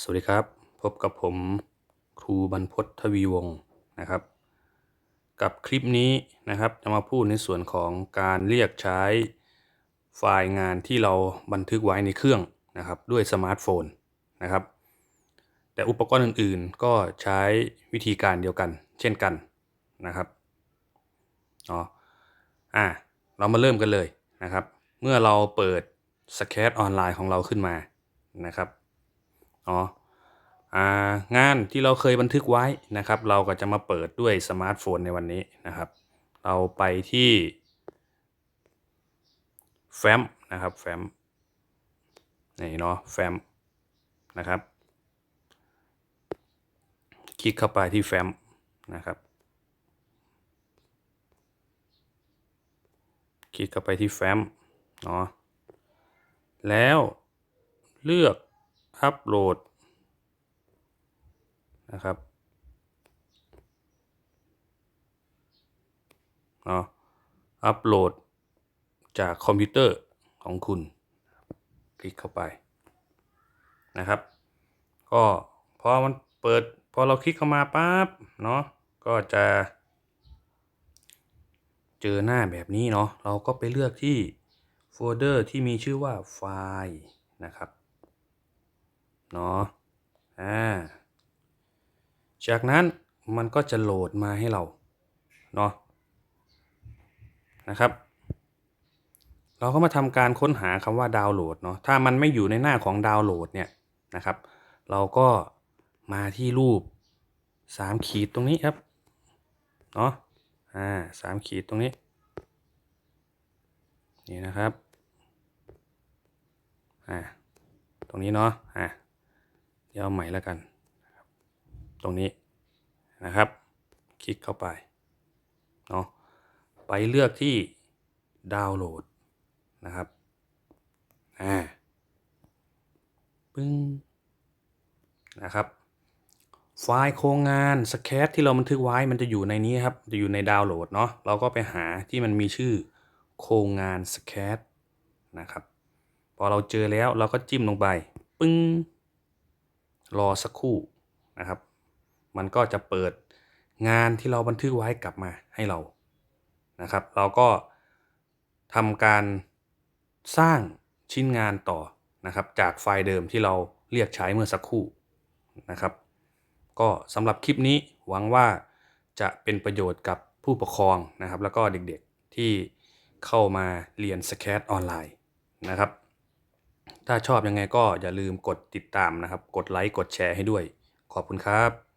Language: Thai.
สวัสดีครับ พบกับผมครูบรรพตทวีวงศ์นะครับ กับคลิปนี้นะครับจะมาพูดในส่วนของการเรียกใช้ไฟล์งานที่เราบันทึกไว้ในเครื่องนะครับ ด้วยสมาร์ทโฟนนะครับ แต่อุปกรณ์อื่นๆ ก็ใช้วิธีการเดียวกัน เช่นกันนะครับอ๋ออะเรามาเริ่มกันเลยนะครับ เมื่อเราเปิดสแคตออนไลน์ของเราขึ้นมานะครับ อ๋ออ่างานที่เราเคยบันทึกไว้นะครับ เราก็จะมาเปิดด้วยสมาร์ทโฟนในวันนี้นะครับ เราไปที่แฟ้มนะครับแฟ้มนี่เนาะแฟ้มนะครับ คลิกเข้าไปที่แฟ้มนะครับ คลิกเข้าไปที่แฟ้มเนาะแล้วเลือก อัปโหลดนะครับเนาะอัปโหลดจากคอมพิวเตอร์ของคุณ คลิกเข้าไปนะครับ ก็พอมันเปิดพอเราคลิกเข้ามาปั๊บเนาะก็จะเจอหน้าแบบนี้เนาะเราก็ไปเลือกที่โฟลเดอร์ที่มีชื่อว่าไฟล์นะครับ เนาะอ่าจากนั้นมันก็จะโหลดมาให้เราเนาะนะครับ เราก็มาทำการค้นหาคำว่าดาวน์โหลดเนาะถ้ามันไม่อยู่ในหน้าของดาวน์โหลดเนี่ยนะครับ เราก็มาที่รูป 3 ขีดตรงนี้ครับเนาะอ่าสามขีดตรงนี้ นี่นะครับอ่าตรงนี้เนาะอ่า เดี๋ยวเอาใหม่แล้วกัน ตรงนี้นะครับ คลิกเข้าไปเนาะไปเลือกที่ดาวน์โหลดนะครับอ่าปึ้งนะครับ ไฟล์โครงงานสแคตที่เราบันทึกไว้มันจะอยู่ในนี้ครับ จะอยู่ในดาวน์โหลดเนาะเราก็ไปหาที่มันมีชื่อโครงงานสแคตนะครับ พอเราเจอแล้วเราก็จิ้มลงไป ปึ้ง รอสักครู่นะครับ มันก็จะเปิดงานที่เราบันทึกไว้กลับมาให้เรานะครับ เราก็ทำการสร้างชิ้นงานต่อนะครับ จากไฟล์เดิมที่เราเรียกใช้เมื่อสักครู่นะครับ ก็สำหรับคลิปนี้หวังว่าจะเป็นประโยชน์กับผู้ปกครองนะครับ แล้วก็เด็กๆที่เข้ามาเรียนสแคตออนไลน์นะครับ ถ้าชอบยังไงก็อย่าลืมกดติดตามนะครับ กดไลค์ กดแชร์ให้ด้วย ขอบคุณครับ